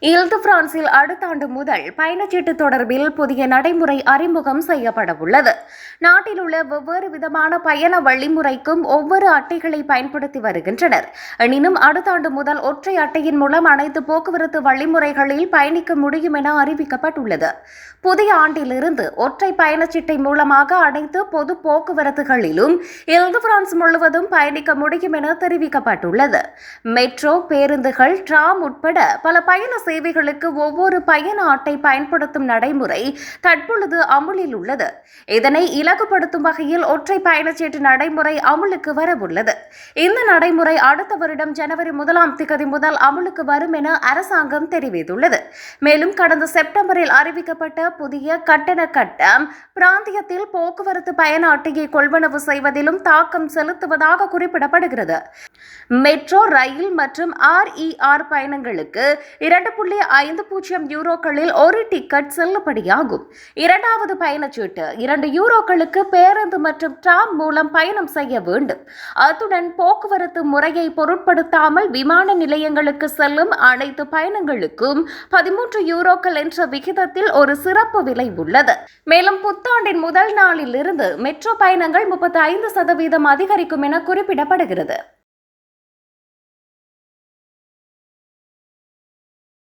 இல்து பிரான்சில் அடுத்த ஆண்டு முதல் பயணச்சீட்டு தொடர்பில் புதிய நடைமுறை அறிமுகம் செய்யப்பட உள்ளது நாட்டில் உள்ள வெவ்வேறு விதமான பயண வழிமுறைக்கும் ஒவ்வொரு அட்டைகளை பயன்படுத்தி வருகின்றனர். எனினும் அடுத்த ஆண்டு முதல் ஒற்றை அட்டையின் மூலம் அனைத்து போக்குவரத்து வழிமுறைகளில் பயணிக்க முடியும் என அறிவிக்கப்பட்டுள்ளது. புதிய ஆண்டிலிருந்து ஒற்றை பயணச்சீட்டை மூலமாக அனைத்து பொது போக்குவரத்துகளிலும் இல்து பிரான்ஸ் முழுவதும் பயணிக்க முடியும் என தெரிவிக்கப்பட்டுள்ளது. மெட்ரோ பேருந்துகள் டிராம் உட்பட பல பயண பயண சேவைகளுக்கு ஒவ்வொரு பயண அட்டை பயன்படுத்தும் நடைமுறை தற்பொழுது அமுலில் உள்ளது. இதனை இலகுபடுத்தும் வகையில் ஒற்றை பயணச்சீட்டு நடைமுறை அமுலுக்கு வரவுள்ளது. இந்த நடைமுறை அடுத்த வருடம் ஜனவரி முதலாம் திகதி முதல் அமுலுக்கு வரும் என அரசாங்கம் தெரிவித்துள்ளது. மேலும் கடந்த செப்டம்பரில் அறிவிக்கப்பட்ட புதிய கட்டண கட்டம் பிராந்தியத்தில் போக்குவரத்து பயண அட்டையை கொள்வனவு செய்வதிலும் தாக்கம் செலுத்துவதாக குறிப்பிடப்படுகிறது. மெட்ரோ ரயில் மற்றும் ஆர்இஆர் பயணங்களுக்கு இரண்டு புள்ளி ஐந்து பூஜ்ஜியம் யூரோக்களில் ஒரு டிக்கெட் செல்லுபடியாகும். இரண்டாவது பயணச்சீட்டு இரண்டு யூரோக்களுக்கு பேருந்து மற்றும் டிராம் மூலம் பயணம் செய்ய வேண்டும். அத்துடன் போக்குவரத்து முறையை பொருட்படுத்தாமல் விமான நிலையங்களுக்கு செல்லும் அனைத்து பயணங்களுக்கும் பதிமூன்று யூரோக்கள் என்ற விகிதத்தில் ஒரு சிறப்பு விலை உள்ளது. மேலும் புத்தாண்டின் முதல் நாளில் இருந்து மெட்ரோ பயணங்கள் முப்பத்தி ஐந்து சதவீதம் அதிகரிக்கும் என குறிப்பிடப்படுகிறது.